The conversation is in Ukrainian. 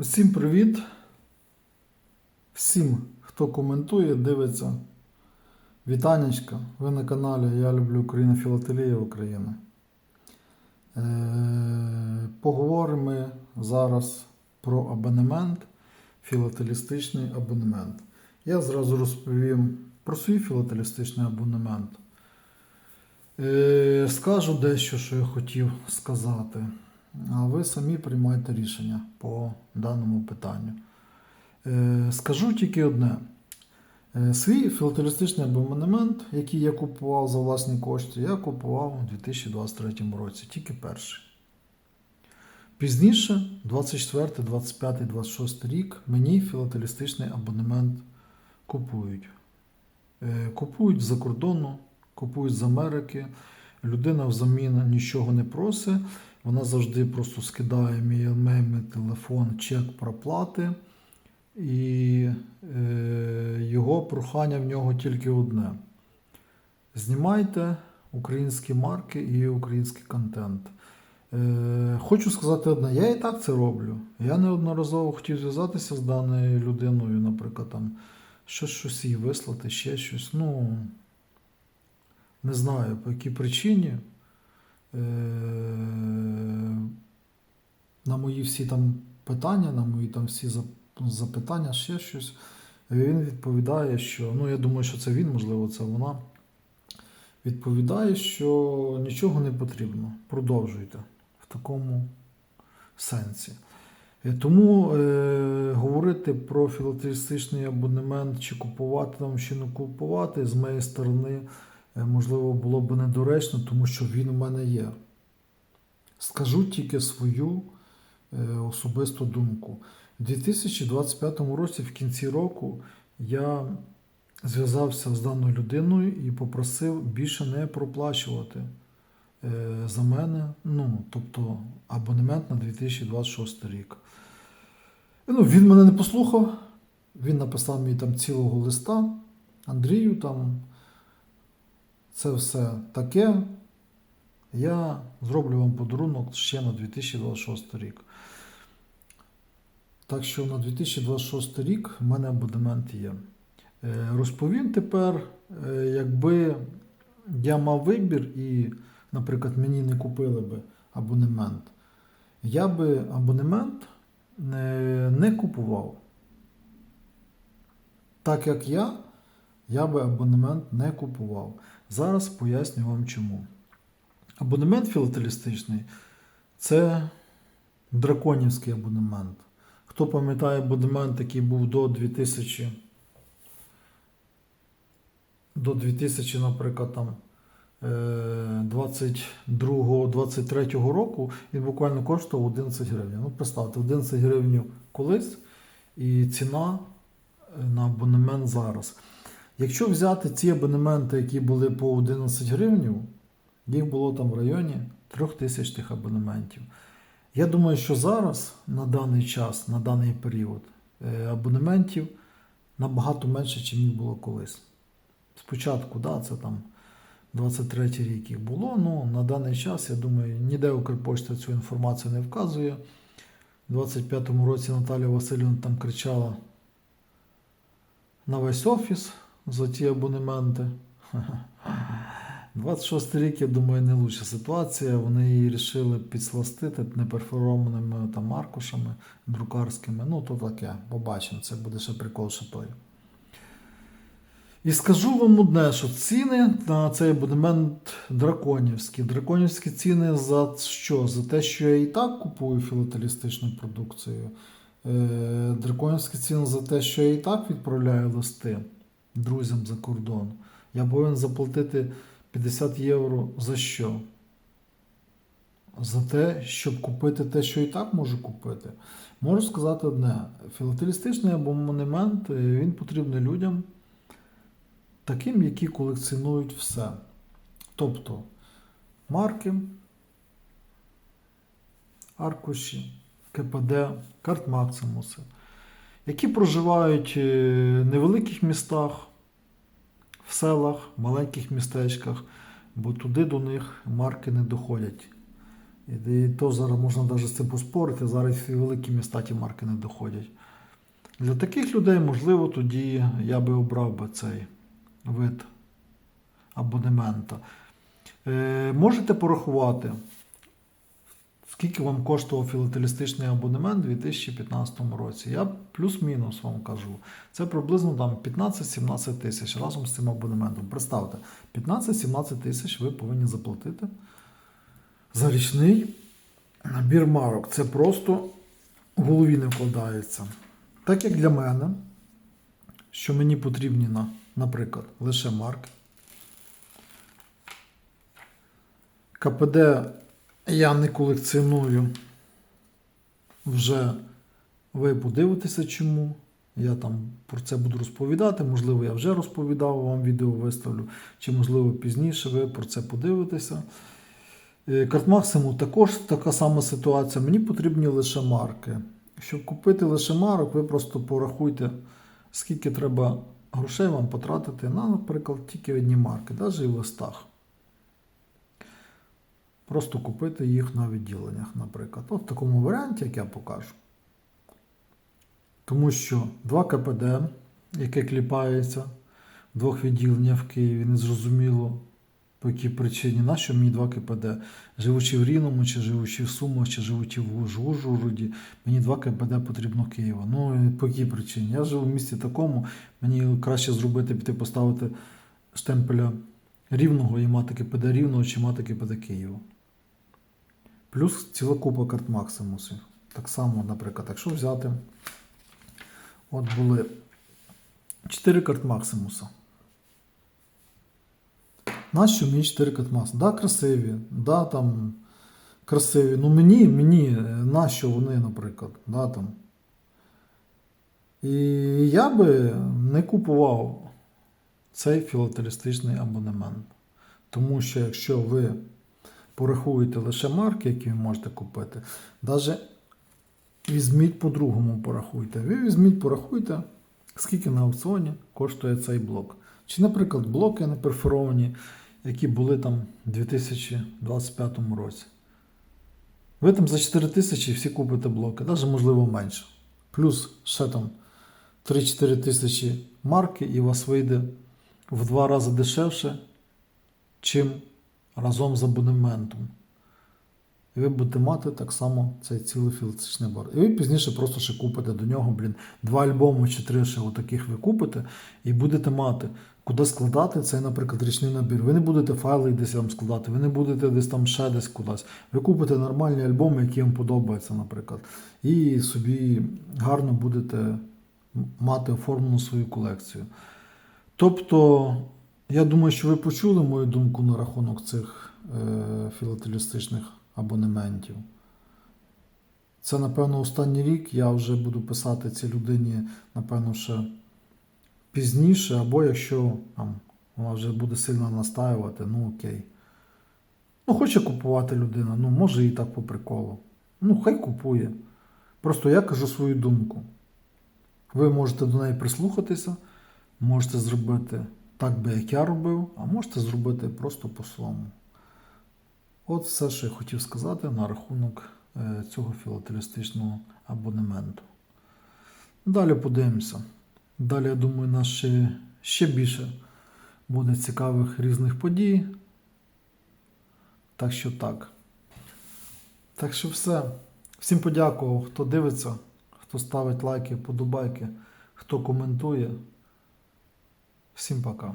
Усім привіт. Всім, хто коментує, дивиться. Вітанечка. Ви на каналі Я люблю Україну Філателія України. Е, поговоримо зараз про абонемент, філателістичний абонемент. Я зразу розповім про свій філателістичний абонемент. Е, скажу дещо, що я хотів сказати. А ви самі приймайте рішення по даному питанню. Е, Скажу тільки одне. Е, Свій філателістичний абонемент, який я купував за власні кошти, я купував у 2023 році, тільки перший. Пізніше, 24, 25, 26 рік, мені філателістичний абонемент купують. Е, Купують за кордону, купують з Америки. Людина взамін нічого не просить. Вона завжди просто скидає мій емейний телефон, чек проплати. І е, його прохання в нього тільки одне: знімайте українські марки і український контент. Е, хочу сказати одне, я і так це роблю. Я неодноразово хотів зв'язатися з даною людиною, наприклад, там щось, щось їй вислати, ще щось. Ну, не знаю по якій причині. Е, на мої всі там питання, на мої там всі запитання, ще щось. Він відповідає, що ну я думаю, що це він, можливо, це вона. Відповідає, що нічого не потрібно. Продовжуйте в такому сенсі. Е, Тому е, говорити про філателістичний абонемент, чи купувати там, чи не купувати, з моєї сторони, можливо, було б недоречно, тому що він у мене є. Скажу тільки свою е, особисту думку. У 2025 році, в кінці року, я зв'язався з даною людиною і попросив більше не проплачувати е, за мене, ну, тобто абонемент на 2026 рік. Ну, він мене не послухав. Він написав мені там цілого листа. Андрію там це все таке. Я зроблю вам подарунок ще на 2026 рік. Так що на 2026 рік в мене абонемент є. Е, Розповім тепер, е, якби я мав вибір і, наприклад, мені не купили би абонемент, я би абонемент не, не купував. Так як я, я би абонемент не купував. Зараз поясню вам чому. Абонемент філателістичний це драконівський абонемент. Хто пам'ятає абонемент, який був до 2000, до 2000, наприклад, там 22-23 року, він буквально коштував 11 гривень. Ну, представте, 11 гривень колись і ціна е, на абонемент зараз. Якщо взяти ці абонементи, які були по 11 гривень, їх було там в районі 3000 тих абонементів. Я думаю, що зараз, на даний час, на даний період, е, абонементів набагато менше, ніж їх було колись. Спочатку, да, це там 23 рік їх було, ну на даний час, я думаю, ніде Укрпошта цю інформацію не вказує. У 25-му році Наталія Васильівна там кричала на весь офіс за ті абонементи. 26 рік, я думаю, не лучша ситуація. Вони її вирішили підсластити неперфорованими там аркушами друкарськими. Ну, то таке, побачимо, це буде ще прикол ще той. І скажу вам одне, що ціни на цей абонемент драконівські. Драконівські ціни за що? За те, що я і так купую філателістичну продукцію. Е, Драконівські ціни за те, що я і так відправляю листи друзям за кордон. Я повинен заплатити 50 євро за що? За те, щоб купити те, що і так можу купити. Можу сказати одне: філателістичний абонемент е, він потрібний людям, таким, які колекціонують все. Тобто марки, аркуші, КПД, карт Максимуси, які проживають е, в невеликих містах, в селах, маленьких містечках, бо туди до них марки не доходять. І, то зараз можна навіть з цим поспорити, зараз і великі міста ті марки не доходять. Для таких людей, можливо, тоді я би обрав би цей вид абонемента. Е, можете порахувати, скільки вам коштував філателістичний абонемент у 2015 році. Я плюс-мінус вам кажу. Це приблизно там 15-17 тисяч разом з цим абонементом. Представте, 15-17 тисяч ви повинні заплатити за річний набір марок. Це просто в голові не вкладається. Так як для мене, що мені потрібні, на, наприклад, лише марки. КПД я не колекціоную. Вже ви подивитеся чому. Я там про це буду розповідати. Можливо, я вже розповідав, вам відео виставлю, чи, можливо, пізніше ви про це подивитеся. Е, Картмаксиму також така сама ситуація. Мені потрібні лише марки. Щоб купити лише марок, ви просто порахуйте, скільки треба грошей вам потратити на, наприклад, тільки одні марки, навіть і в листах. Просто купити їх на відділеннях, наприклад. От в такому варіанті, як я покажу. Тому що 2 КПД, яке кліпається в двох відділеннях в Києві, незрозуміло по якій причині, нащо мені 2 КПД? Живучи в Рівному, чи живучи в Сумах, чи живучи в Уж- Ужгороді, мені 2 КПД потрібно Києва. Ну, по якій причині? Я живу в місті такому, мені краще зробити, піти поставити штемпеля Рівного і мати КПД Рівного, чи мати КПД Києва. Плюс ціла купа карт Максимусів. Так само, наприклад, якщо взяти, от були 4 карт Максимуса. Нащо мені 4 карт Максимуса? Да, красиві, да, там красиві. Ну мені, мені, нащо вони, наприклад, да, там. І я би не купував цей філателістичний абонемент. Тому що якщо ви порахуєте лише марки, які ви можете купити, навіть візьміть по-другому порахуйте. Ви візьміть, порахуйте, скільки на аукціоні коштує цей блок. Чи, наприклад, блоки не перфоровані, які були там у 2025 році. Ви там за 4 тисячі всі купите блоки, навіть можливо менше. Плюс ще там 3-4 тисячі марки, і у вас вийде в два рази дешевше, чим разом з абонементом. І ви будете мати так само цей цілий філатичний бар. І ви пізніше просто ще купите до нього, блін, два альбоми чи три ще отаких ви купите, і будете мати, куди складати цей, наприклад, річний набір. Ви не будете файли десь там складати, ви не будете десь там ще десь кудись. Ви купите нормальні альбоми, які вам подобаються, наприклад. І собі гарно будете мати оформлену свою колекцію. Тобто, я думаю, що ви почули мою думку на рахунок цих е, філателістичних абонементів. Це, напевно, останній рік я вже буду писати цій людині, напевно, ще пізніше, або якщо там, вона вже буде сильно настаювати, ну окей. Ну, хоче купувати людина, ну може і так по приколу. Ну, хай купує. Просто я кажу свою думку. Ви можете до неї прислухатися, можете зробити так би, як я робив, а можете зробити просто по-своєму. От все, що я хотів сказати на рахунок е, цього філателістичного абонементу. Далі подивимося. Далі, я думаю, нас ще, ще більше буде цікавих різних подій. Так що так. Так що все. Всім подякував, хто дивиться, хто ставить лайки, подобайки, хто коментує. Всім пока.